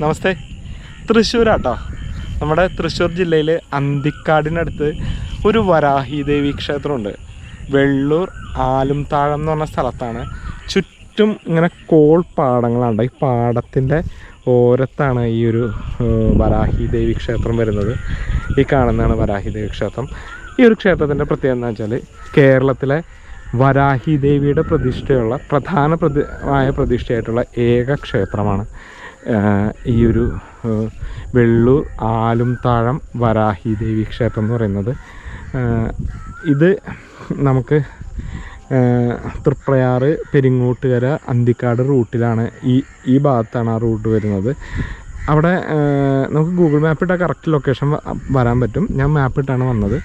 നമസ്തേ. തൃശ്ശൂരാട്ടോ. നമ്മുടെ തൃശ്ശൂർ ജില്ലയിൽ അന്തിക്കാടിനടുത്ത് ഒരു വരാഹി ദേവി ക്ഷേത്രമുണ്ട്. വെള്ളൂർ ആലുംതാഴം എന്ന് പറഞ്ഞ സ്ഥലത്താണ്. ചുറ്റും ഇങ്ങനെ കോൾ പാടങ്ങളാണ്. ഈ പാടത്തിന്റെ ഓരത്താണ് ഈ ഒരു വരാഹി ദേവി ക്ഷേത്രം വരുന്നത്. ഈ കാണുന്നതാണ് വരാഹി ദേവി ക്ഷേത്രം. ഈ ഒരു ക്ഷേത്രത്തിന്റെ പ്രത്യേകത എന്ന് വെച്ചാൽ കേരളത്തിലെ വരാഹി ദേവിയുടെ പ്രതിഷ്ഠയുള്ള പ്രധാന പ്രതി ആയ പ്രതിഷ്ഠയായിട്ടുള്ള ഏക ക്ഷേത്രമാണ്. ഈ ഒരു വെള്ളൂർ ആലുംതാഴം വരാഹി ദേവി ക്ഷേത്രം എന്ന് പറയുന്നത്. ഇത് നമുക്ക് തൃപ്രയാറ് പെരിങ്ങോട്ടുകര അന്തിക്കാട് റൂട്ടിലാണ് ഈ ഈ ഭാഗത്താണ് ആ റൂട്ട് വരുന്നത്. അവിടെ നമുക്ക് ഗൂഗിൾ മാപ്പ് കറക്റ്റ് ലൊക്കേഷൻ വരാൻ പറ്റും. ഞാൻ മാപ്പ് ഇട്ടാണ് വന്നത്.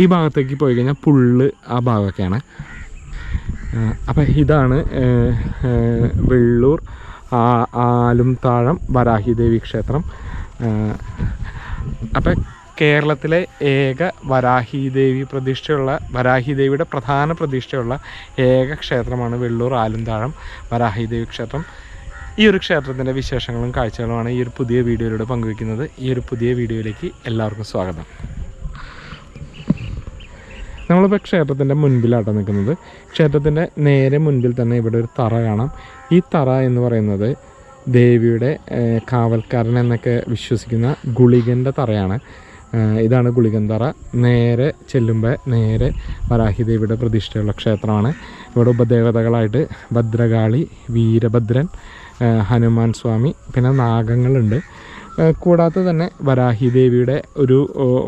ഈ ഭാഗത്തേക്ക് പോയി കഴിഞ്ഞാൽ പുള്ള് ആ ഭാഗമൊക്കെയാണ്. അപ്പം ഇതാണ് വെള്ളൂർ ആലുംതാഴം വരാഹി ദേവി ക്ഷേത്രം. അപ്പം കേരളത്തിലെ ഏക വരാഹി ദേവി പ്രതിഷ്ഠയുള്ള വരാഹി ദേവിയുടെ പ്രധാന പ്രതിഷ്ഠയുള്ള ഏക ക്ഷേത്രമാണ് വെള്ളൂർ ആലുംതാഴം വരാഹി ദേവി ക്ഷേത്രം. ഈ ഒരു ക്ഷേത്രത്തിന്റെ വിശേഷങ്ങളും കാഴ്ചകളുമാണ് ഈ ഒരു പുതിയ വീഡിയോയിലൂടെ പങ്കുവയ്ക്കുന്നത്. ഈ ഒരു പുതിയ വീഡിയോയിലേക്ക് എല്ലാവർക്കും സ്വാഗതം. നമ്മളിപ്പോൾ ക്ഷേത്രത്തിന്റെ മുൻപിലാട്ടോ നിൽക്കുന്നത് ക്ഷേത്രത്തിന്റെ നേരെ മുൻപിൽ തന്നെ ഇവിടെ ഒരു തറ കാണാം. ഈ തറ എന്ന് പറയുന്നത് ദേവിയുടെ കാവൽക്കാരൻ എന്നൊക്കെ വിശ്വസിക്കുന്ന ഗുളികന്റെ തറയാണ്. ഇതാണ് ഗുളികൻ തറ. നേരെ ചെല്ലുമ്പോൾ നേരെ വരാഹി ദേവിയുടെ പ്രതിഷ്ഠയുള്ള ക്ഷേത്രമാണ്. ഇവിടെ ഉപദേവതകളായിട്ട് ഭദ്രകാളി വീരഭദ്രൻ ഹനുമാൻ സ്വാമി പിന്നെ നാഗങ്ങളുണ്ട്. കൂടാതെ തന്നെ വരാഹി ദേവിയുടെ ഒരു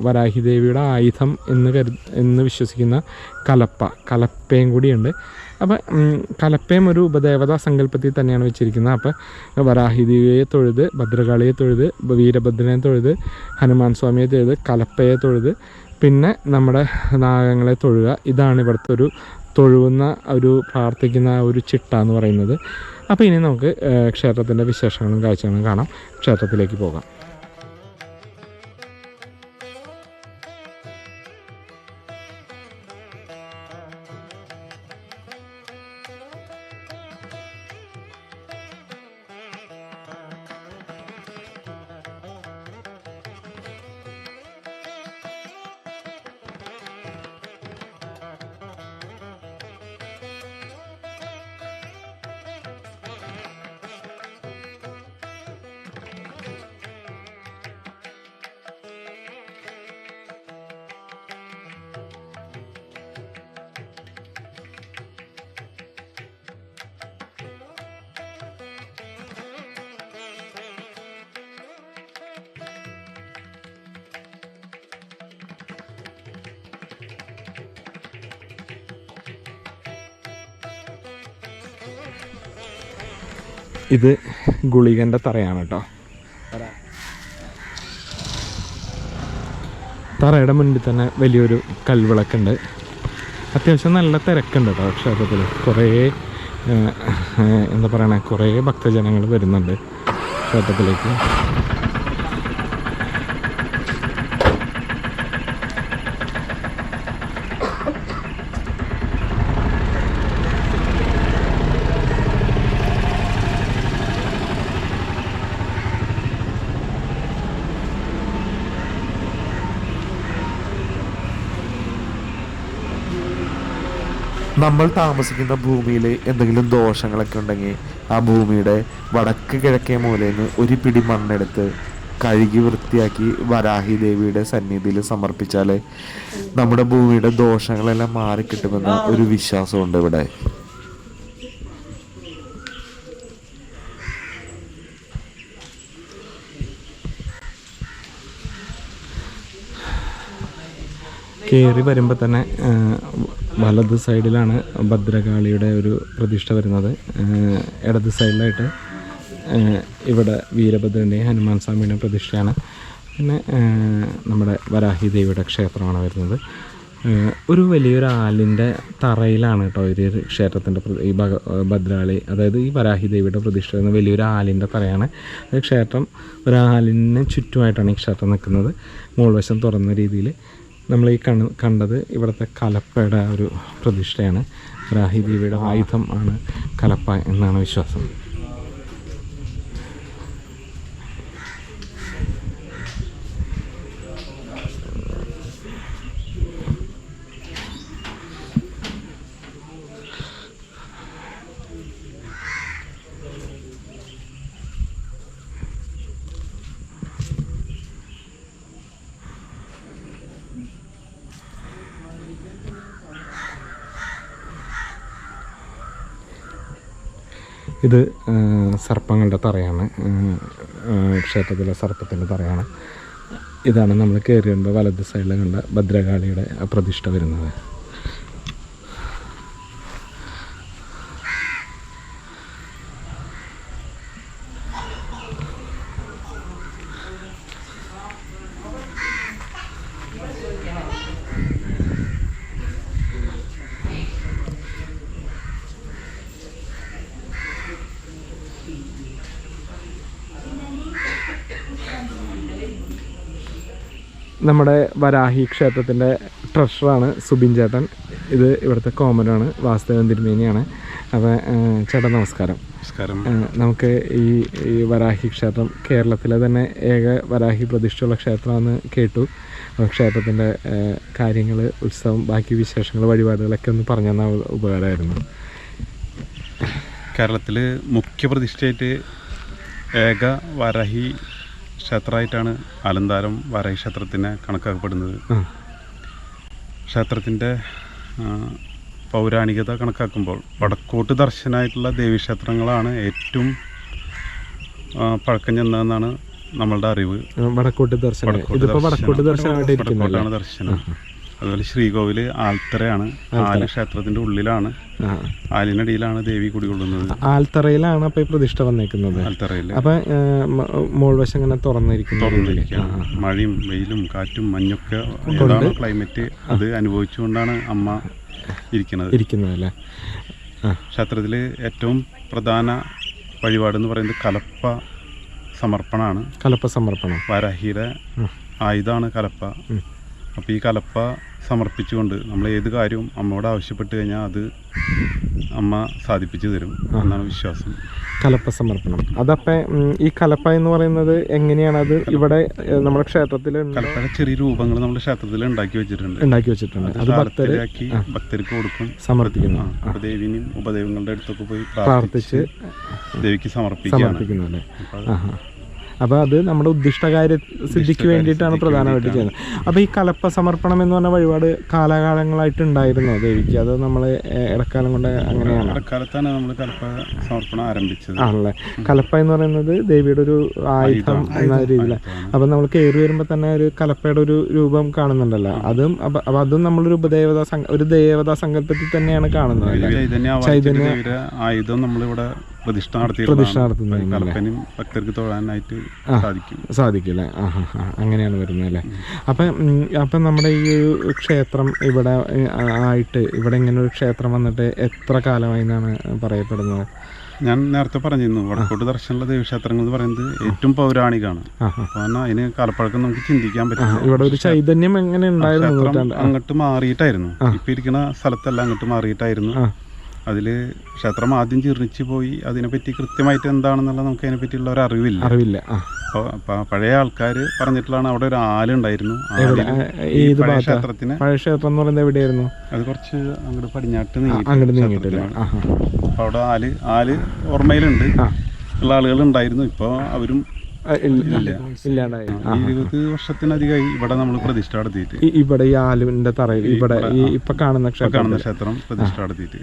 വരാഹി ദേവിയുടെ ആയുധം എന്ന് കരു എന്ന് വിശ്വസിക്കുന്ന കലപ്പ കലപ്പയും കൂടിയുണ്ട്. അപ്പം കലപ്പയും ഒരു ഉപദേവതാ സങ്കല്പത്തിൽ തന്നെയാണ് വെച്ചിരിക്കുന്നത്. അപ്പം വരാഹി ദേവിയെ തൊഴുത് ഭദ്രകാളിയെ തൊഴുത് വീരഭദ്രനെ തൊഴുത് ഹനുമാൻ സ്വാമിയെ തൊഴുത് കലപ്പയെ തൊഴുത് പിന്നെ നമ്മുടെ നാഗങ്ങളെ തൊഴുക ഇതാണ് ഇവിടുത്തെ ഒരു തൊഴുവുന്ന ഒരു പ്രാർത്ഥിക്കുന്ന ഒരു ചിട്ട എന്ന് പറയുന്നത്. അപ്പോൾ ഇനി നമുക്ക് ക്ഷേത്രത്തിന്റെ വിശേഷങ്ങളും കാഴ്ചകളും കാണാം. ക്ഷേത്രത്തിലേക്ക് പോകാം. ഇത് ഗുളികന്റെ തറയാണ് കേട്ടോ. തറയുടെ മുൻപിൽ തന്നെ വലിയൊരു കൽവിളക്കുണ്ട്. അത്യാവശ്യം നല്ല തിരക്കുണ്ട് കേട്ടോ ക്ഷേത്രത്തിൽ. കുറേ എന്താ പറയണേ കുറേ ഭക്തജനങ്ങൾ വരുന്നുണ്ട് ക്ഷേത്രത്തിലേക്ക്. നമ്മൾ താമസിക്കുന്ന ഭൂമിയിൽ എന്തെങ്കിലും ദോഷങ്ങളൊക്കെ ഉണ്ടെങ്കിൽ ആ ഭൂമിയുടെ വടക്ക് കിഴക്കേ മൂലയിൽ നിന്ന് ഒരു പിടി മണ്ണെടുത്ത് കഴുകി വൃത്തിയാക്കി വരാഹി ദേവിയുടെ സന്നിധിയിൽ സമർപ്പിച്ചാൽ നമ്മുടെ ഭൂമിയുടെ ദോഷങ്ങളെല്ലാം മാറിക്കിട്ടുമെന്ന ഒരു വിശ്വാസമുണ്ട് ഇവിടെ. കയറി വരുമ്പോൾ തന്നെ വലത് സൈഡിലാണ് ഭദ്രകാളിയുടെ ഒരു പ്രതിഷ്ഠ വരുന്നത്. ഇടത് സൈഡിലായിട്ട് ഇവിടെ വീരഭദ്രന്റെയും ഹനുമാൻ സ്വാമിയുടെ പ്രതിഷ്ഠയാണ്. പിന്നെ നമ്മുടെ വരാഹി ദേവിയുടെ ക്ഷേത്രമാണ് വരുന്നത്. ഒരു വലിയൊരു ആലിന്റെ തറയിലാണ് കേട്ടോ ഈ ക്ഷേത്രത്തിന്റെ ഈ ഭഗ ഭദ്രാളി അതായത് ഈ വരാഹി ദേവിയുടെ പ്രതിഷ്ഠ വരുന്ന വലിയൊരു ആലിന്റെ തറയാണ്. ക്ഷേത്രം ഒരു ചുറ്റുമായിട്ടാണ് ഈ ക്ഷേത്രം നിൽക്കുന്നത്. മുകൾവശം തുറന്ന രീതിയിൽ നമ്മൾ ഈ കണ് കണ്ടത് ഇവിടുത്തെ കലപ്പയുടെ ഒരു പ്രതിഷ്ഠയാണ്. വരാഹി ദേവിയുടെ ആയുധം ആണ് കലപ്പ എന്നാണ് വിശ്വാസം ഇത് ആ, സർപ്പങ്ങളുടെ തറയാണ് ആ, ആ, ക്ഷേത്രത്തിലെ സർപ്പത്തിന്റെ തറയാണ്. ഇതാണ് നമ്മൾ കയറി വരുമ്പോൾ വലത് സൈഡിൽ കണ്ട ഭദ്രകാളിയുടെ പ്രതിഷ്ഠ വരുന്നത്. നമ്മുടെ വരാഹി ക്ഷേത്രത്തിന്റെ ട്രഷറാണ് സുബിൻ ചേട്ടൻ. ഇത് ഇവിടുത്തെ കോമനാണ് വാസുദേവൻ തിരുമേനിയാണ്. അപ്പോൾ ചേട്ടൻ നമസ്കാരം. നമസ്കാരം. നമുക്ക് ഈ ഈ വരാഹി ക്ഷേത്രം കേരളത്തിലെ തന്നെ ഏക വരാഹി പ്രതിഷ്ഠയുള്ള ക്ഷേത്രമെന്ന് കേട്ടു. ക്ഷേത്രത്തിന്റെ കാര്യങ്ങൾ ഉത്സവം ബാക്കി വിശേഷങ്ങൾ വഴിപാടുകളൊക്കെ ഒന്ന് പറഞ്ഞു തന്നാൽ ഉപകാരമായിരുന്നു. കേരളത്തിൽ മുഖ്യ പ്രതിഷ്ഠയായിട്ട് ഏക വരാഹി ക്ഷേത്രമായിട്ടാണ് അലന്താരം വരാഹി ക്ഷേത്രത്തിനെ കണക്കാക്കപ്പെടുന്നത്. ക്ഷേത്രത്തിന്റെ പൗരാണികത കണക്കാക്കുമ്പോൾ വടക്കോട്ട് ദർശനമായിട്ടുള്ള ദേവീക്ഷേത്രങ്ങളാണ് ഏറ്റവും പഴക്കം ചെന്നതെന്നാണ് നമ്മളുടെ അറിവ്. വടക്കോട്ട് ദർശനം. ഇതിപ്പോൾ വടക്കോട്ട് ദർശനം. അതുപോലെ ശ്രീകോവിൽ ആൽത്തറയാണ്. ആൽ ക്ഷേത്രത്തിന്റെ ഉള്ളിലാണ്. ആലിനടിയിലാണ് ദേവി കുടികൊള്ളുന്നത് ആൽത്തറയിലാണ് അപ്പൊ ഈ പ്രതിഷ്ഠ വന്നേക്കുന്നത്. ആൽത്തറയിൽ. അപ്പൊ മോൾവശം ഇങ്ങനെ തുറന്നിരിക്കുന്നു തുറന്നിരിക്കുകയാണ്. മഴയും വെയിലും കാറ്റും മഞ്ഞൊക്കെ ക്ലൈമറ്റ് അത് അനുഭവിച്ചുകൊണ്ടാണ് അമ്മ ഇരിക്കുന്നത്. ഇരിക്കുന്നതല്ലേ? അല്ലേ ക്ഷേത്രത്തിൽ ഏറ്റവും പ്രധാന വഴിപാട് എന്ന് പറയുന്നത് കലപ്പ സമർപ്പണമാണ് കലപ്പ സമർപ്പണം. വരഹിയുടെ. ആയുധമാണ് കലപ്പ. അപ്പോൾ ഈ കലപ്പ സമർപ്പിച്ചുകൊണ്ട് നമ്മൾ ഏത് കാര്യവും അമ്മയോട് ആവശ്യപ്പെട്ട് കഴിഞ്ഞാൽ അത് അമ്മ സാധിപ്പിച്ചു തരും എന്നാണ് വിശ്വാസം. കലപ്പ സമർപ്പണം. അതപ്പം ഈ കലപ്പ എന്ന് പറയുന്നത് എങ്ങനെയാണ്? അത് ഇവിടെ നമ്മുടെ ക്ഷേത്രത്തിൽ കലപ്പയുടെ ചെറിയ രൂപങ്ങൾ നമ്മുടെ ക്ഷേത്രത്തിൽ ഉണ്ടാക്കി വെച്ചിട്ടുണ്ട്. ഉണ്ടാക്കി വെച്ചിട്ടുണ്ട്. അത് ഭക്തരാക്കി ഭക്തർക്ക് കൊടുക്കും. സമർപ്പിക്കുന്നു. ഉപദേവിനും ഉപദേവങ്ങളുടെ അടുത്തൊക്കെ പോയി പ്രാർത്ഥിച്ച് ദേവിക്ക് സമർപ്പിക്കുകയാണ്. സമർപ്പിക്കുന്നു അല്ലേ അപ്പോൾ അത് നമ്മുടെ ഉദ്ദിഷ്ട കാര്യ സിദ്ധിക്ക് വേണ്ടിയിട്ടാണ് പ്രധാനമായിട്ട് ചെയ്യുന്നത്. അപ്പോൾ ഈ കലപ്പ സമർപ്പണം എന്ന് പറഞ്ഞ വഴിപാട് കാലാകാലങ്ങളായിട്ട് ഉണ്ടായിരുന്നോ ദേവിക്ക് അത് നമ്മൾ ഇടക്കാലം കൊണ്ട് അങ്ങനെയാണ്. ഇടക്കാലത്താണ് നമ്മൾ കലപ്പ സമർപ്പണം ആരംഭിച്ചത്. ആണല്ലേ? കലപ്പ എന്ന് പറയുന്നത് ദേവിയുടെ ഒരു ആയുധം എന്ന രീതിയിലാണ് അപ്പം നമ്മൾ കയറി വരുമ്പോൾ തന്നെ ഒരു കലപ്പയുടെ ഒരു രൂപം കാണുന്നുണ്ടല്ലോ. അതും അപ്പൊ അതും നമ്മളൊരു ഉപദേവതാ ഒരു ദേവതാ സങ്കല്പത്തിൽ തന്നെയാണ് കാണുന്നത്. ചൈതന്യ ആയുധം നമ്മളിവിടെ പ്രതിഷ്ഠ നടത്തുന്നത് ഭക്തർക്ക് തൊഴാനായിട്ട് സാധിക്കും. സാധിക്കും അല്ലേ? ആ അങ്ങനെയാണ് വരുന്നത് അല്ലേ? അപ്പം അപ്പം നമ്മുടെ ഈ ഒരു ക്ഷേത്രം ഇവിടെ ആയിട്ട് ഇവിടെ ഇങ്ങനെ ഒരു ക്ഷേത്രം വന്നിട്ട് എത്ര കാലമായി എന്നാണ് പറയപ്പെടുന്നത്? ഞാൻ നേരത്തെ പറഞ്ഞിരുന്നു വടക്കോട്ട് ദർശനമുള്ള ദേവീക്ഷേത്രങ്ങൾ എന്ന് പറയുന്നത് ഏറ്റവും പൗരാണികമാണ് കാരണം അതിന് കാലപ്പഴക്കം നമുക്ക് ചിന്തിക്കാൻ പറ്റില്ല. ഇവിടെ ഒരു ചൈതന്യം എങ്ങനെ ഉണ്ടായിരുന്നു അങ്ങോട്ട് മാറിയിട്ടായിരുന്നു. ഇപ്പൊ ഇരിക്കുന്ന സ്ഥലത്തല്ല അങ്ങോട്ട് മാറിയിട്ടായിരുന്നു. ആ. അതിൽ ക്ഷേത്രം ആദ്യം ജീർണിച്ചു പോയി അതിനെപ്പറ്റി കൃത്യമായിട്ട് എന്താണെന്നുള്ള നമുക്ക് അതിനെപ്പറ്റിയുള്ള ഒരു അറിവില്ല. അറിവില്ല. അപ്പോൾ പഴയ ആൾക്കാർ പറഞ്ഞിട്ടുള്ളതാണ് അവിടെ ഒരു ആലുണ്ടായിരുന്നു. ക്ഷേത്രത്തിന്. പഴയ ക്ഷേത്രം എന്ന് പറയുന്നത് എവിടെയായിരുന്നു? അത് കുറച്ച് അങ്ങോട്ട് പടിഞ്ഞാട്ട് അങ്ങോട്ട് നീങ്ങിയിട്ടില്ല അപ്പോൾ അവിടെ ആൽ ആൽ ഓർമ്മയിലുണ്ട്. ഉള്ള ആളുകൾ ഉണ്ടായിരുന്നു ഇപ്പോൾ അവരും ഇരുപത് വർഷത്തിനധികമായി ഇവിടെ നമ്മൾ പ്രതിഷ്ഠ നടത്തിയിട്ട്. ഇവിടെ ഈ ആലുവിന്റെ തറയിൽ ഇവിടെ ഈ ഇപ്പൊ കാണുന്ന ക്ഷേത്രം കാണുന്ന ക്ഷേത്രം പ്രതിഷ്ഠ നടത്തിയിട്ട്.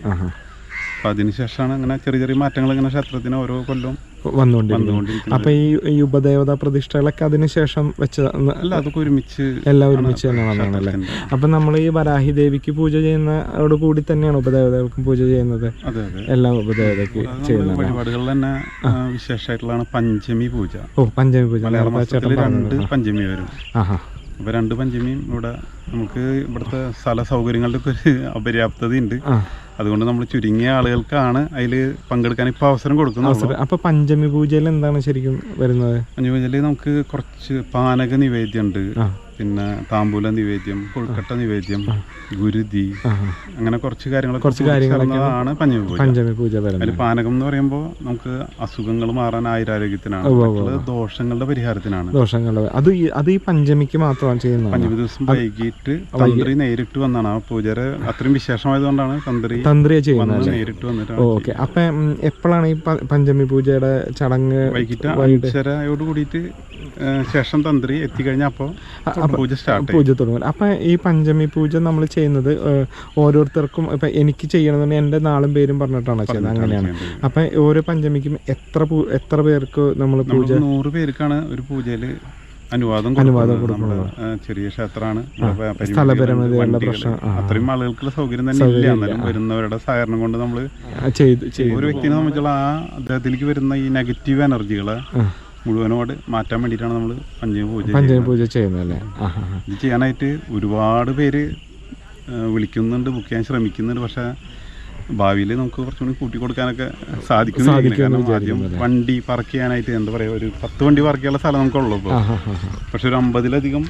അപ്പൊ അതിനുശേഷമാണ് അങ്ങനെ ചെറിയ ചെറിയ മാറ്റങ്ങൾ ഇങ്ങനെ ക്ഷേത്രത്തിന് ഓരോ കൊല്ലം വന്നുകൊണ്ടിരിക്കുന്നത്. വന്നുകൊണ്ടിരിക്കുന്നത്. അപ്പൊ ഈ ഉപദേവതാ പ്രതിഷ്ഠകളൊക്കെ അതിനുശേഷം വെച്ച അല്ല അതൊക്കെ ഒരുമിച്ച് എല്ലാം ഒരുമിച്ച് തന്നെ ക്ഷേത്രത്തിന്റെ. അപ്പൊ നമ്മൾ ഈ വരാഹി ദേവിക്ക് പൂജ ചെയ്യുന്നതോട് കൂടി തന്നെയാണ് ഉപദേവതകൾക്കും പൂജ ചെയ്യുന്നത്? എല്ലാം ഉപദേവതയ്ക്ക് അത് ചെയ്യുന്നത് വഴിപാടുകളിൽ തന്നെ വിശേഷമായിട്ടുള്ളതാണ് പഞ്ചമി പൂജ. ഓ പഞ്ചമി പൂജ. രണ്ട് പഞ്ചമി വരും. ആഹാ. അപ്പൊ രണ്ട് പഞ്ചമിയും ഇവിടെ നമുക്ക് ഇവിടുത്തെ സ്ഥല സൗകര്യങ്ങളുടെ ഒക്കെ ഒരു അപര്യാപ്തതയുണ്ട്. അതുകൊണ്ട് നമ്മൾ ചുരുങ്ങിയ ആളുകൾക്കാണ് അതിൽ പങ്കെടുക്കാൻ ഇപ്പൊ അവസരം കൊടുക്കുന്നത്. അപ്പോൾ അപ്പൊ പഞ്ചമി പൂജയിൽ എന്താണ് ശരിക്കും വരുന്നത്? പഞ്ചമി പൂജയിൽ നമുക്ക് കുറച്ച് പാനക നിവേദ്യം ഉണ്ട് ആ. പിന്നെ താമ്പൂല നിവേദ്യം കൊഴുക്കട്ട നിവേദ്യം ഗുരുതി അങ്ങനെ കുറച്ച് കാര്യങ്ങൾ കുറച്ച് കാര്യങ്ങളാണ് പഞ്ചമി പൂജ. അതിൽ പാനകം എന്ന് പറയുമ്പോൾ നമുക്ക് അസുഖങ്ങൾ മാറാൻ ആയുരാരോഗ്യത്തിനാണ്. ദോഷങ്ങളുടെ പരിഹാരത്തിനാണ്. ദോഷങ്ങളുടെ അത് അത് ഈ പഞ്ചമിക്ക് മാത്രമാണ് ചെയ്യുന്നത്. പഞ്ചമി ദിവസം വൈകിട്ട് തന്ത്രി നേരിട്ട് വന്നാണ്. ആ പൂജാര അത്രയും വിശേഷമായതുകൊണ്ടാണ് തന്ത്രി തന്ത്രിയെ ചെയ്യുന്നത് നേരിട്ട് വന്നിട്ടാണ് ഓക്കെ. അപ്പൊ എപ്പോഴാണ് ഈ പഞ്ചമി പൂജയുടെ ചടങ്ങ് വൈകിട്ട് അഞ്ചരയോട് കൂടിയിട്ട് ശേഷം തന്ത്രി എത്തിക്കഴിഞ്ഞാൽ അപ്പോൾ പൂജ പൂജ തുടങ്ങും. അപ്പം ഈ പഞ്ചമി പൂജ നമ്മൾ ചെയ്യുന്നത് ഓരോരുത്തർക്കും ഇപ്പം എനിക്ക് ചെയ്യണമെന്നുണ്ടെങ്കിൽ എന്റെ നാളും പേരും പറഞ്ഞിട്ടാണ് ചെയ്യുന്നത്. അങ്ങനെയാണ്. അപ്പൊ ഓരോ പഞ്ചമിക്കും എത്ര എത്ര പേർക്ക് നമ്മൾ പൂജ നൂറ് പേർക്കാണ് ഒരു പൂജയിൽ അനുവാദം അനുവാദം ചെറിയ ക്ഷേത്രമാണ്. സ്ഥലപരിമിതിയുള്ള പ്രശ്നം. അത്രയും ആളുകൾക്കുള്ള സൗകര്യം തന്നെ ഇല്ല. എന്നാലും വരുന്നവരുടെ സഹകരണം കൊണ്ട് നമ്മൾ ഒരു വ്യക്തിനെ സംബന്ധിച്ചുള്ള ആ അദ്ദേഹത്തിലേക്ക് വരുന്ന ഈ നെഗറ്റീവ് എനർജികളെ. മുഴുവനോട് മാറ്റാൻ വേണ്ടിയിട്ടാണ് നമ്മൾ പഞ്ചമി പൂജ പഞ്ചമി ചെയ്യുന്നത്. പൂജ ആ, ആ. ഇത് ചെയ്യാനായിട്ട് ഒരുപാട് പേര് വിളിക്കുന്നുണ്ട് ബുക്ക് ചെയ്യാൻ ശ്രമിക്കുന്നുണ്ട് പക്ഷേ ഭാവിയിൽ നമുക്ക് കുറച്ചുകൂടി കൂട്ടി കൊടുക്കാനൊക്കെ സാധിക്കും കാരണം ആദ്യം വണ്ടി പാർക്ക് ചെയ്യാനായിട്ട് എന്താ പറയുക ഒരു പത്ത് വണ്ടി പാർക്ക് ചെയ്യാനുള്ള സ്ഥലം നമുക്കുള്ളൂ ഇപ്പോൾ. പക്ഷെ ഒരു അമ്പതിലധികം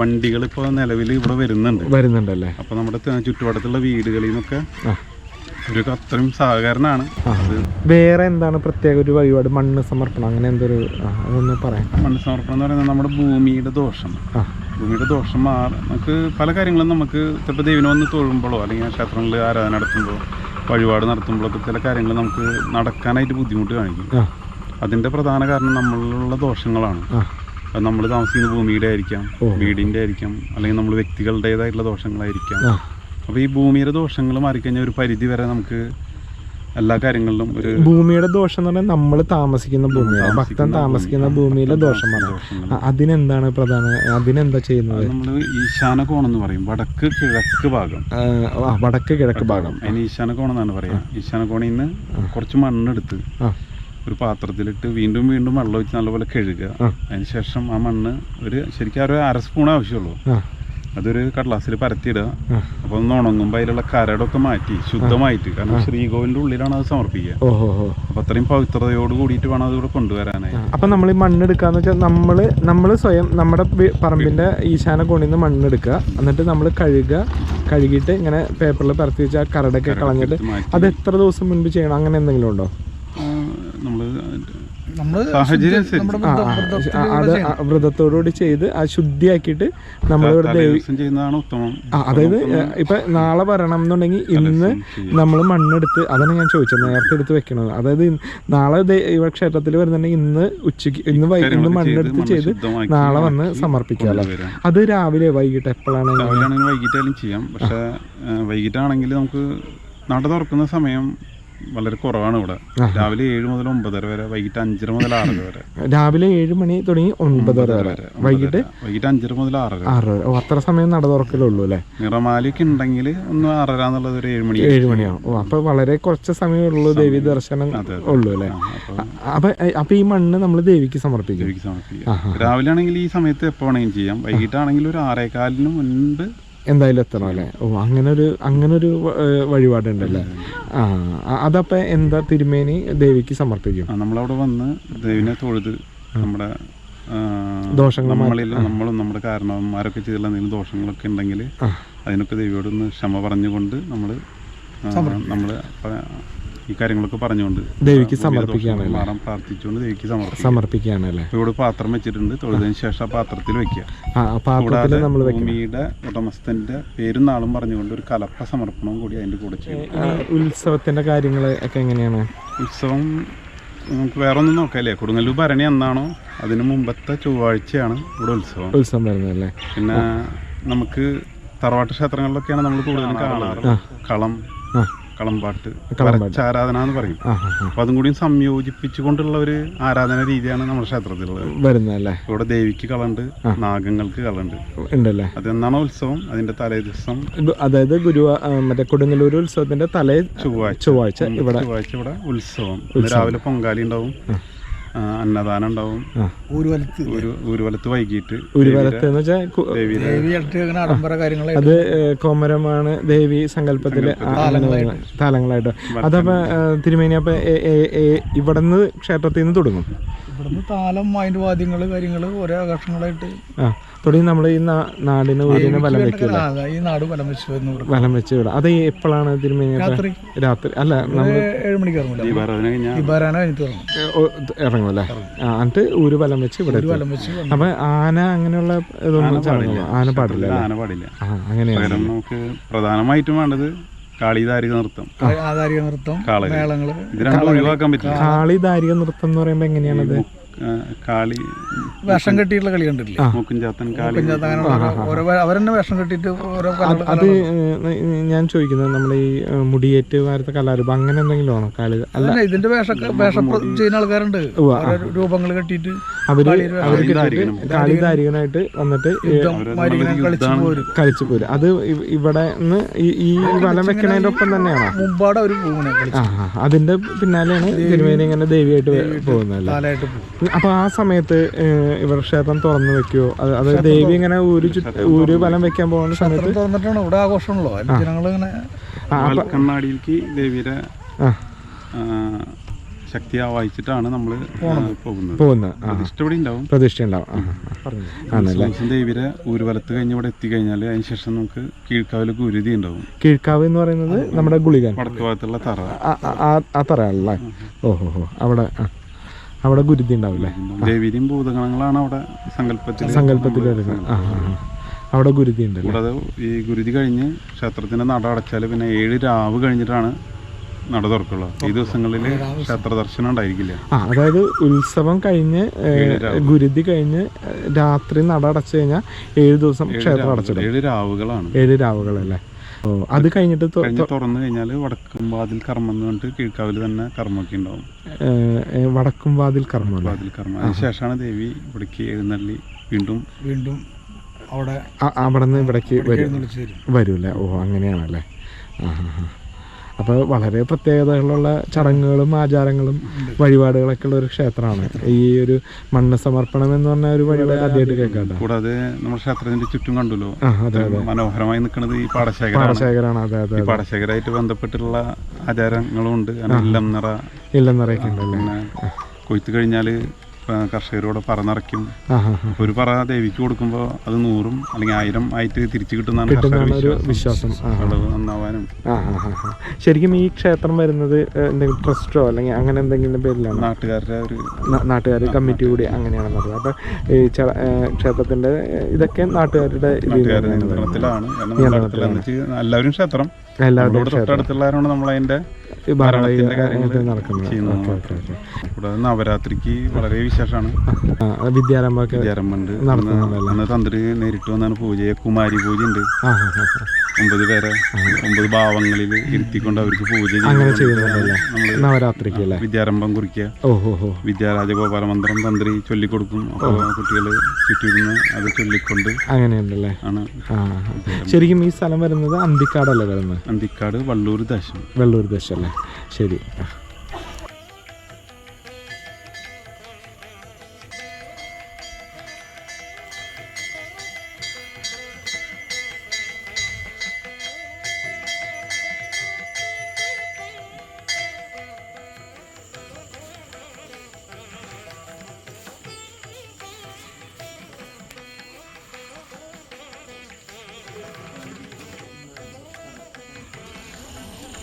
വണ്ടികൾ ഇപ്പോൾ നിലവിൽ ഇവിടെ വരുന്നുണ്ട് വരുന്നുണ്ടല്ലേ അപ്പോൾ നമ്മുടെ ചുറ്റുപാടത്തുള്ള വീടുകളിൽ നിന്നൊക്കെ. ഒരു അത്രയും സഹകരണമാണ്. വേറെ എന്താണ് പ്രത്യേക ഒരു വഴിപാട്? മണ്ണ് സമർപ്പണം അങ്ങനെ എന്തൊരു അതൊന്ന് പറയാം. മണ്ണ് സമർപ്പണം എന്ന് പറയുന്നത് നമ്മുടെ ഭൂമിയുടെ ദോഷം. ഭൂമിയുടെ ദോഷം മാറി നമുക്ക് പല കാര്യങ്ങളും നമുക്ക് ചിലപ്പോൾ ദൈവനെ വന്ന് തൊഴുമ്പോഴോ അല്ലെങ്കിൽ ക്ഷേത്രങ്ങളിൽ ആരാധന നടത്തുമ്പോൾ വഴിപാട് നടത്തുമ്പോഴൊക്കെ ചില കാര്യങ്ങൾ നമുക്ക് നടക്കാനായിട്ട് ബുദ്ധിമുട്ട് കാണിക്കും. അതിന്റെ അതിന്റെ പ്രധാന കാരണം നമ്മളിലുള്ള ദോഷങ്ങളാണ്. അത് നമ്മൾ താമസിക്കുന്ന ഭൂമിയുടെ ആയിരിക്കാം വീടിന്റെ വീടിന്റെ ആയിരിക്കാം അല്ലെങ്കിൽ നമ്മൾ വ്യക്തികളുടേതായിട്ടുള്ള ദോഷങ്ങളായിരിക്കാം. അപ്പോൾ ഈ ഭൂമിയുടെ ദോഷങ്ങൾ മാറിക്കഴിഞ്ഞാൽ ഒരു പരിധി വരെ നമുക്ക് എല്ലാ കാര്യങ്ങളിലും ഒരു ഭൂമിയുടെ ദോഷം എന്ന് പറഞ്ഞാൽ നമ്മൾ താമസിക്കുന്ന ഭൂമി ഭക്തൻ താമസിക്കുന്ന താമസിക്കുന്ന ഭൂമി. ഭൂമിയിലെ ദോഷം ദോഷമാണ് അതിനെന്താണ് പ്രധാന അതിനെന്താ ചെയ്യുന്നത്? നമ്മൾ ഈശാന കോണം എന്ന് പറയും. വടക്ക് കിഴക്ക് ഭാഗം. വടക്ക് കിഴക്ക് ഭാഗം. അതിന് ഈശാന കോണം എന്നാണ് പറയുക ഈശാന കോണിൽ നിന്ന് കുറച്ച് മണ്ണെടുത്ത് ഒരു പാത്രത്തിലിട്ട് വീണ്ടും വീണ്ടും വെള്ളം ഒഴിച്ച് നല്ലപോലെ കഴുകുക. അതിനുശേഷം ആ മണ്ണ് ഒരു ശരിക്കും ഒരു അര സ്പൂൺ ആവശ്യമുള്ളൂ. അതൊരു കടലാസിൽ പരത്തിയിടുക. അപ്പൊ അപ്പോൾ ഒന്ന് ഉണങ്ങുമ്പോൾ അതിലുള്ള കരടൊക്കെ മാറ്റി ശുദ്ധമായിട്ട്. കാരണം ശ്രീകോവിലിന്റെ ഉള്ളിലാണ് അത് സമർപ്പിക്കുക. അപ്പൊ അത്രയും പവിത്രതയോട് കൂടിയിട്ട് വേണം അതിവിടെ കൊണ്ടുവരാനായി അപ്പൊ നമ്മൾ ഈ മണ്ണെടുക്കാന്ന് വെച്ചാൽ നമ്മൾ നമ്മൾ സ്വയം നമ്മുടെ പറമ്പിന്റെ ഈശാന കോണിൽ നിന്ന് മണ്ണെടുക്കുക. എന്നിട്ട് നമ്മൾ കഴുകുക. കഴുകിയിട്ട് ഇങ്ങനെ പേപ്പറിൽ പരത്തി വെച്ചാൽ കരടൊക്കെ കളഞ്ഞിട്ട് അത് എത്ര ദിവസം മുൻപ് ചെയ്യണം? അങ്ങനെ എന്തെങ്കിലും ഉണ്ടോ? സാഹചര്യം അത് വ്രതത്തോടുകൂടി ചെയ്ത് ആ ശുദ്ധിയാക്കിയിട്ട് ദേവി ദിവസം ചെയ്യുന്നതാണ് ഉത്തമം. അതായത് ഇപ്പൊ നാളെ വരണം എന്നുണ്ടെങ്കിൽ ഇന്ന്. നമ്മൾ മണ്ണെടുത്ത് അതാണ് ഞാൻ ചോദിച്ചത് നേരത്തെ എടുത്ത് വെക്കണത്. അതായത് നാളെ ദൈവ ഇവിടെ ക്ഷേത്രത്തിൽ വരുന്നുണ്ടെങ്കിൽ ഇന്ന് ഉച്ചയ്ക്ക് ഇന്ന് കാര്യങ്ങളൊക്കെ മണ്ണെടുത്ത് മണ്ണ് ചെയ്ത് നാളെ വന്ന് സമർപ്പിക്കാമല്ലോ അത് രാവിലെ വൈകിട്ട് എപ്പോഴാണ് വൈകിട്ടാലും വൈകിട്ടായാലും ചെയ്യാം. പക്ഷേ വൈകിട്ടാണെങ്കിൽ നമുക്ക് നട തുറക്കുന്ന സമയം വളരെ കുറവാണ് ഇവിടെ. രാവിലെ ഏഴ് മുതൽ ഒമ്പതര വരെ വൈകിട്ട് അഞ്ചര മുതൽ ആറര വരെ. രാവിലെ ഏഴ് മണി തുടങ്ങി ഒൻപതര വരെ. വൈകിട്ട്? വൈകിട്ട് അഞ്ചര മുതൽ ആറര വരെ. ആറ് വരെ. ഓ അത്ര സമയം നട തുറക്കലുള്ളൂ അല്ലേ? നിറമാലിക്ക് ഉണ്ടെങ്കിൽ ഒന്ന് ആറര എന്നുള്ളത് ഒരു ഏഴ് മണി ഏഴ് മണിയാവും. ഓ അപ്പൊ വളരെ കുറച്ച് സമയമേ ഉള്ളൂ ദേവി ദർശനം. ഉള്ളൂ അല്ലേ? അപ്പോൾ അപ്പൊ അപ്പൊ ഈ മണ്ണ് നമ്മൾ ദേവിക്ക് സമർപ്പിക്കും. ദേവിക്ക് സമർപ്പിക്കാം. രാവിലെ ആണെങ്കിൽ ഈ സമയത്ത് എപ്പോ വേണമെങ്കിലും ചെയ്യാം. വൈകിട്ടാണെങ്കിൽ ഒരു ആറേകാലിന് മുൻപ് എന്തായാലും എത്തണം അല്ലേ? ഓ അങ്ങനെ ഒരു അങ്ങനെ ഒരു വഴിപാടുണ്ടല്ലേ? ആ ആ, അതപ്പോ എന്താ തിരുമേനി ദേവിക്ക് സമർപ്പിക്കും? നമ്മളവിടെ വന്ന് ദേവിനെ തൊഴുത് നമ്മുടെ ദോഷങ്ങൾ നമ്മളിൽ നമ്മളും നമ്മുടെ കാരണവന്മാരൊക്കെ ചെയ്തുള്ള എന്തെങ്കിലും ദോഷങ്ങളൊക്കെ ഉണ്ടെങ്കിൽ. അതിനൊക്കെ ദൈവയോടൊന്ന് ക്ഷമ പറഞ്ഞുകൊണ്ട് നമ്മൾ നമ്മൾ ഈ കാര്യങ്ങളൊക്കെ പറഞ്ഞുകൊണ്ട് ദേവിക്ക് സമർപ്പിക്കുകയാണ് പ്രാർത്ഥിച്ചുകൊണ്ട് ദേവിക്ക് സമർപ്പിക്കും സമർപ്പിക്കുകയാണ് അല്ലേ? ഇവിടെ പാത്രം വെച്ചിട്ടുണ്ട്. തൊഴുതിന് ശേഷം ആ പാത്രത്തിൽ വെക്കുക. ആ പാത്രത്തിൽ കൂടാതെ നമ്മൾ വെക്കണം. ഭൂമിയുടെ ഉടമസ്ഥന്റെ പേരും നാളും പറഞ്ഞുകൊണ്ട് ഒരു കലപ്പ സമർപ്പണവും കൂടി അതിന്റെ കൂടെ ചെയ്യും ഉത്സവത്തിന്റെ കാര്യങ്ങൾ ഒക്കെ എങ്ങനെയാണ്? ഉത്സവം നമുക്ക് വേറെ ഒന്നും നോക്കാല്ലേ? കൊടുങ്ങല്ലൂർ ഭരണി എന്നാണോ അതിന് മുമ്പത്തെ ചൊവ്വാഴ്ചയാണ് ഇവിടെ ഉത്സവം. ഉത്സവം വരുന്നതല്ലേ പിന്നെ നമുക്ക് തറവാട്ട് ക്ഷേത്രങ്ങളിലൊക്കെയാണ് നമ്മൾ കൂടുതലും കാണാറ്. കളം. കളംപാട്ട്. ആരാധന എന്ന് പറയും. അപ്പൊ അതും കൂടി സംയോജിപ്പിച്ചുകൊണ്ടുള്ള ഒരു ആരാധന രീതിയാണ് നമ്മുടെ ക്ഷേത്രത്തിലുള്ളത്. വരുന്നല്ലേ ഇവിടെ ദേവിക്ക് കളുണ്ട് നാഗങ്ങൾക്ക് കളുണ്ട് ഉണ്ടല്ലേ? അതെന്നാണ് ഉത്സവം? അതിന്റെ തലേ ദിവസം അതായത് ഗുരു മറ്റേ കൊടുങ്ങല്ലൂർ ഉത്സവത്തിന്റെ തലേ ചൊവ്വാഴ്ച. ചൊവ്വാഴ്ച ഇവിടെ. ചൊവ്വാഴ്ച ഇവിടെ ഉത്സവം. രാവിലെ പൊങ്കാലി ഉണ്ടാവും. അന്നദാനം ഉണ്ടാവും. ആ. ഒരു വലത്ത് ഒരു ഊരുവലത്ത് വൈകിട്ട് ഒരു വലത്ത് എന്ന് വെച്ചാൽ ആഡംബര കാര്യങ്ങളായിട്ട് അത് കോമരമാണ് ദേവി സങ്കല്പത്തിലെ. താലങ്ങളായിട്ട്. അതപ്പോ തിരുമേനി അപ്പൊ ഇവിടെ ഏ, ക്ഷേത്രത്തിൽ നിന്ന് തുടങ്ങും. ഇവിടുന്ന് താലം അതിന്റെ വാദ്യങ്ങൾ കാര്യങ്ങൾ ഓരോ ആകർഷണങ്ങളായിട്ട് ആ തുടങ്ങി നമ്മൾ ഈ നാടിന് വലം വെക്കില്ല ആ, ഈ നാട് വലം വെച്ചു എന്ന് വലം വെച്ച് വിടാം അത് എപ്പോഴാണ് രാത്രി. രാത്രി. അല്ല നമ്മൾ ഏഴ് മണിക്ക് ഇറങ്ങും ഇറങ്ങും. അല്ലേ എന്നിട്ട് ഊര് വലം വെച്ച് ഇവിടെ ഒരു വലം വെച്ച് വന്നു. അപ്പൊ ആന അങ്ങനെയുള്ള ഇതൊന്നും ആന പാടില്ല. ആന പാടില്ല. അങ്ങനെയാണ്. നമുക്ക് പ്രധാനമായിട്ടും വേണ്ടത് കാളിദാരിക നൃത്തം. ആധാരിക നൃത്തം. മേളങ്ങൾ ഇത് രണ്ടും ഒഴിവാക്കാൻ പറ്റില്ല. കാളിദാരി നൃത്തം എന്ന് പറയുമ്പോ എങ്ങനെയാണത് കാളി. വേഷം കെട്ടിയിട്ടുള്ള കളി കണ്ടിട്ടില്ലേ? മൂക്കും ചാത്തൻ കാളി. അവരെന്നെ വേഷം കെട്ടിയിട്ട് ഓരോ അത് ഞാൻ ചോദിക്കുന്നത് നമ്മുടെ ഈ മുടിയേറ്റ് വാരത്തെ കലാരൂപം അങ്ങനെ എന്തെങ്കിലും ആണോ? കാളി അല്ല. ഇതിന്റെ വേഷ ചെയ്യുന്ന ആൾക്കാരുണ്ട്. ഓരോ രൂപങ്ങൾ കെട്ടിയിട്ട് അവർ അവർ വന്നിട്ട് അവർ കളിച്ചു പോരും. അത് ഇവ- ഇവിടെ നിന്ന് ഈ ഈ വലം വെക്കണതിന്റെ ഒപ്പം തന്നെയാണോ? മുമ്പാടെ ആ, അതിന്റെ പിന്നാലെയാണ് തിരുമേനി ഇങ്ങനെ ദേവിയായിട്ട് പോകുന്നത് അപ്പൊ ആ സമയത്ത് ഇവർ ക്ഷേത്രം തുറന്നു വെക്കുവോ? അത് അത് ദേവി ഇങ്ങനെ ഊര് ചുറ്റ് ഊര് വലം വെക്കാൻ പോകുന്ന സമയത്ത്? തുറന്നിട്ടാണ് ഇവിടെ ആഘോഷമാണല്ലോ ആ, കണ്ണാടിയിലേക്ക് ദേവിയുടെ ശക്തി ആവാഹിച്ചിട്ടാണ് നമ്മൾ പോകുന്നത്. പ്രതിഷ്ഠ ഇവിടെ ഉണ്ടാവും പ്രതിഷ്ഠ ഉണ്ടാവും ദേവിയുടെ ഊരുവലത്ത് കഴിഞ്ഞ് ഇവിടെ എത്തിക്കഴിഞ്ഞാൽ അതിന് ശേഷം നമുക്ക് കീഴ്ക്കാവിൽ ഗുരുതി ഉണ്ടാവും. കീഴ്ക്കാവ് എന്ന് പറയുന്നത് നമ്മുടെ ഗുളിക വടക്ക് ഭാഗത്തുള്ള തറ. ആ- തറയാണല്ലേ? ഓഹോ അവിടെ അവിടെ ഗുരുതി ഉണ്ടാവില്ലേ? ദേവിയുടെയും ഭൂതഗണങ്ങളാണ് അവിടെ സങ്കല്പത്തിൽ സങ്കല്പത്തിൽ വരുന്നത്. ആ. അവിടെ ഗുരുതി ഉണ്ട് കൂടാതെ ഈ ഗുരുതി കഴിഞ്ഞ് ക്ഷേത്രത്തിന്റെ നട അടച്ചാൽ പിന്നെ ഏഴ് രാവ് കഴിഞ്ഞിട്ടാണ് നട തുറക്കുള്ളൂ. ഈ ദിവസങ്ങളിൽ ക്ഷേത്ര ദർശനം ഉണ്ടായിരിക്കില്ല. ആ അതായത് ഉത്സവം കഴിഞ്ഞ് ഗുരുതി കഴിഞ്ഞ് രാത്രി നട അടച്ചു കഴിഞ്ഞാൽ ഏഴ് ദിവസം ക്ഷേത്രം അടച്ചിടും. ഏഴ് രാവുകളാണ്. ഏഴ് രാവുകളല്ലേ? അല്ലേ അത് കഴിഞ്ഞിട്ട് തുറന്നു കഴിഞ്ഞാൽ വടക്കും വാതിൽ കർമ്മം എന്ന് പറഞ്ഞിട്ട് കീഴ്ക്കാവിൽ തന്നെ കർമ്മമൊക്കെ ഉണ്ടാവും. വടക്കുംവാതിൽ കർമ്മം വടക്കും വാതിൽ കർമ്മല്ലേ വാതിൽ കർമ്മം. അതിനുശേഷമാണ് ദേവി ഇവിടേക്ക് എഴുന്നള്ളി വീണ്ടും വീണ്ടും അവിടെ ആ, അവിടെ നിന്ന് ഇവിടേക്ക് വരും. വരൂല്ലേ? ഓ അങ്ങനെയാണല്ലേ. ആ ഹാ ഹാ അപ്പോൾ വളരെ പ്രത്യേകതകളുള്ള ചടങ്ങുകളും ആചാരങ്ങളും വഴിപാടുകളൊക്കെ ഉള്ള ഒരു ക്ഷേത്രമാണ്. ഈ ഒരു മണ്ണ് സമർപ്പണം എന്ന് പറഞ്ഞ ഒരു വഴിപാട് ആദ്യമായിട്ട് കേൾക്കാട്ടോ കൂടാതെ നമ്മുടെ ക്ഷേത്രത്തിന്റെ ചുറ്റും കണ്ടല്ലോ. ആ അതെ അതെ. മനോഹരമായി നിൽക്കുന്നത് ഈ പാടശേഖര പാടശേഖരാണ് അതെ അതെ ഈ പാടശേഖരമായിട്ട് ബന്ധപ്പെട്ടുള്ള ആചാരങ്ങളും ഉണ്ട് ഇല്ലം നിറ. ഉണ്ടല്ലേ? പിന്നെ കൊയ്ത്ത് കഴിഞ്ഞാൽ കർഷകരോട് പറ നിറയ്ക്കും ഒരു പറ ദേവിക്ക് കൊടുക്കുമ്പോൾ അത് നൂറും അല്ലെങ്കിൽ ആയിരം ആയിട്ട് തിരിച്ചു കിട്ടുന്നതാണ് ഒരു വിശ്വാസം. വിളവ് നന്നാവാനും. ശരിക്കും ഈ ക്ഷേത്രം വരുന്നത് എന്തെങ്കിലും ട്രസ്റ്റോ അല്ലെങ്കിൽ അങ്ങനെ എന്തെങ്കിലും പേരിലാണ്? നാട്ടുകാരുടെ ഒരു നാട്ടുകാർ കമ്മിറ്റി കൂടി അങ്ങനെയാണെന്ന് പറഞ്ഞത് അപ്പം ഈ ക്ഷേത്രത്തിന്റെ ഇതൊക്കെ നാട്ടുകാരുടെ നിയന്ത്രണത്തിലാണ്. എല്ലാവരും ക്ഷേത്രം. എല്ലാവരും തൊട്ടടുത്തുള്ളവരാണ് നമ്മളതിന്റെ ഈ ഭരണത്തിന്റെ കാര്യങ്ങൾ നടക്കുന്നത്. കൂടാതെ നവരാത്രിക്ക് വളരെ വിശേഷമാണ്. വിദ്യാരംഭം വിദ്യാരംഭമുണ്ട്. തന്ത്രി നേരിട്ട് വന്നാണ് പൂജ കുമാരി പൂജ ഉണ്ട്. ഒമ്പത് പേരെ ഒമ്പത് ഭാവങ്ങളിൽ ഇരുത്തിക്കൊണ്ട് അവർക്ക് പൂജ അങ്ങനെ ചെയ്യുന്നുണ്ടല്ലേ നവരാത്രിക്ക് അല്ലേ? വിദ്യാരംഭം കുറിക്കുക. ഓഹോ വിദ്യാരാജഗോപാല മന്ത്രം തന്ത്രി ചൊല്ലിക്കൊടുക്കും. അപ്പോൾ കുട്ടികൾ ചുറ്റിരുന്ന് അത് ചൊല്ലിക്കൊണ്ട് അങ്ങനെയുണ്ടല്ലേ? ആണ് ശരിക്കും ഈ സ്ഥലം വരുന്നത് അന്തിക്കാടല്ലേ വരുന്നത്? അന്തിക്കാട് വള്ളൂർ ദശം. വള്ളൂർ ദേശം അല്ലേ? ശരി.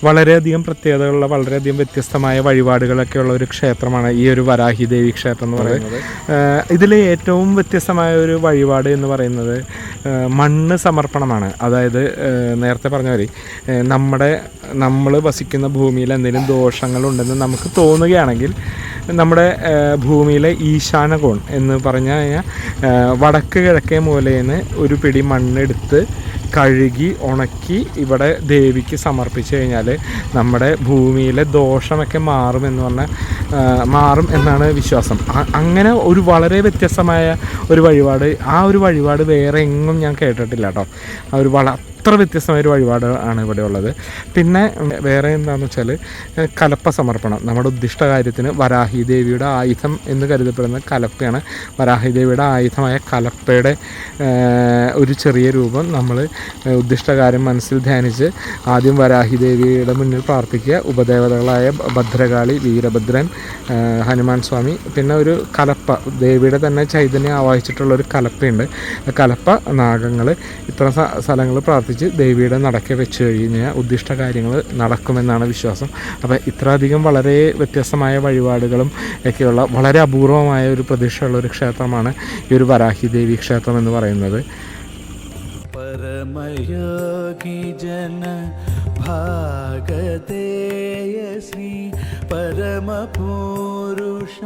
വളരെയധികം പ്രത്യേകതകളുള്ള വളരെയധികം വ്യത്യസ്തമായ വഴിപാടുകളൊക്കെ ഉള്ള ഒരു ക്ഷേത്രമാണ് ഈ ഒരു വരാഹി ദേവി ക്ഷേത്രം എന്ന് പറയുന്നത്. ഇതിലെ ഏറ്റവും വ്യത്യസ്തമായ ഒരു വഴിപാട് എന്ന് പറയുന്നത് മണ്ണ് സമർപ്പണമാണ്. അതായത് നേരത്തെ പറഞ്ഞ പോലെ നമ്മുടെ നമ്മൾ വസിക്കുന്ന ഭൂമിയിൽ എന്തെങ്കിലും ദോഷങ്ങളുണ്ടെന്ന് നമുക്ക് തോന്നുകയാണെങ്കിൽ നമ്മുടെ ഭൂമിയിലെ ഈശാനകോൺ എന്ന് പറഞ്ഞു കഴിഞ്ഞാൽ വടക്ക് കിഴക്കേ മൂലയിൽ നിന്ന് ഒരു പിടി മണ്ണെടുത്ത് കഴുകി ഉണക്കി ഇവിടെ ദേവിക്ക് സമർപ്പിച്ചു കഴിഞ്ഞാൽ നമ്മുടെ ഭൂമിയിലെ ദോഷമൊക്കെ മാറുമെന്ന് പറഞ്ഞാൽ മാറും എന്നാണ് വിശ്വാസം. അങ്ങനെ ഒരു വളരെ വ്യത്യസ്തമായ ഒരു വഴിപാട് ആ ഒരു വഴിപാട് വേറെ എങ്ങും ഞാൻ കേട്ടിട്ടില്ല കേട്ടോ. ആ ഒരു വള അത്ര വ്യത്യസ്തമായ ഒരു വഴിപാട് ആണ് ഇവിടെ ഉള്ളത്. പിന്നെ വേറെ എന്താണെന്ന് വെച്ചാൽ കലപ്പ സമർപ്പണം. നമ്മുടെ ഉദ്ദിഷ്ട കാര്യത്തിന് വരാഹി ദേവിയുടെ ആയുധം എന്ന് കരുതപ്പെടുന്ന കലപ്പയാണ്. വരാഹി ദേവിയുടെ ആയുധമായ കലപ്പയുടെ ഒരു ചെറിയ രൂപം നമ്മൾ ഉദ്ദിഷ്ടകാര്യം മനസ്സിൽ ധ്യാനിച്ച് ആദ്യം വരാഹി ദേവിയുടെ മുന്നിൽ പ്രാർത്ഥിക്കുക. ഉപദേവതകളായ ഭദ്രകാളി വീരഭദ്രൻ ഹനുമാൻ സ്വാമി പിന്നെ ഒരു കലപ്പ. ദേവിയുടെ തന്നെ ചൈതന്യം ആവാഹിച്ചിട്ടുള്ള ഒരു കലപ്പയുണ്ട്. കലപ്പ നാഗങ്ങൾ ഇത്ര സ്ഥലങ്ങൾ പ്രാർത്ഥിച്ച് പ്രാർത്ഥിച്ച് ദേവിയുടെ നടക്കെ വെച്ച് കഴിഞ്ഞാൽ ഉദ്ദിഷ്ട കാര്യങ്ങൾ നടക്കുമെന്നാണ് വിശ്വാസം. അപ്പോൾ ഇത്രയധികം വളരെ വ്യത്യസ്തമായ വഴിപാടുകളും ഒക്കെയുള്ള വളരെ അപൂർവമായ ഒരു പ്രതീക്ഷയുള്ള ഒരു ക്ഷേത്രമാണ് ഈ ഒരു വരാഹി ദേവി ക്ഷേത്രം എന്ന് പറയുന്നത്. പരമയോഗി ജന ശ്രീ പരമപുരുഷ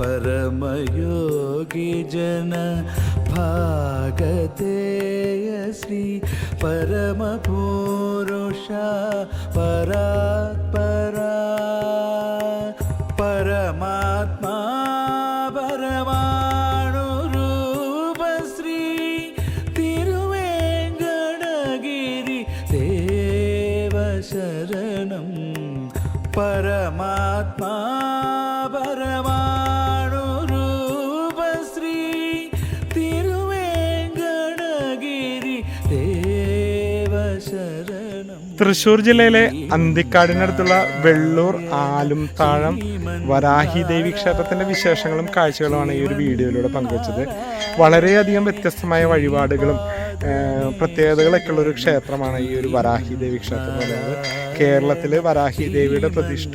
പരമയോ योगी जन भागते श्री परम परमपुरुषा परा തൃശ്ശൂർ ജില്ലയിലെ അന്തിക്കാടിനടുത്തുള്ള വെള്ളൂർ ആലും താഴം വരാഹി ദേവി ക്ഷേത്രത്തിന്റെ വിശേഷങ്ങളും കാഴ്ചകളുമാണ് ഈ ഒരു വീഡിയോയിലൂടെ പങ്കുവച്ചത്. വളരെയധികം വ്യത്യസ്തമായ വഴിപാടുകളും പ്രത്യേകതകളൊക്കെ ഉള്ള ഒരു ക്ഷേത്രമാണ് ഈ ഒരു വരാഹി ദേവി ക്ഷേത്രം എന്ന് പറയുന്നത്. കേരളത്തിൽ വരാഹി ദേവിയുടെ പ്രതിഷ്ഠ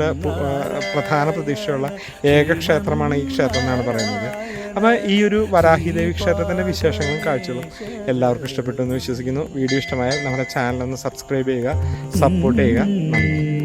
പ്രധാന പ്രതിഷ്ഠയുള്ള ഏക ക്ഷേത്രമാണ് ഈ ക്ഷേത്രം എന്നാണ് പറയുന്നത്. അപ്പോൾ ഈ ഒരു വരാഹിദേവി ക്ഷേത്രത്തിന്റെ വിശേഷങ്ങളും കാഴ്ചകളും എല്ലാവർക്കും ഇഷ്ടപ്പെട്ടു എന്ന് വിശ്വസിക്കുന്നു. വീഡിയോ ഇഷ്ടമായാൽ നമ്മുടെ ചാനൽ ഒന്ന് സബ്സ്ക്രൈബ് ചെയ്യുക സപ്പോർട്ട് ചെയ്യുക. നന്ദി.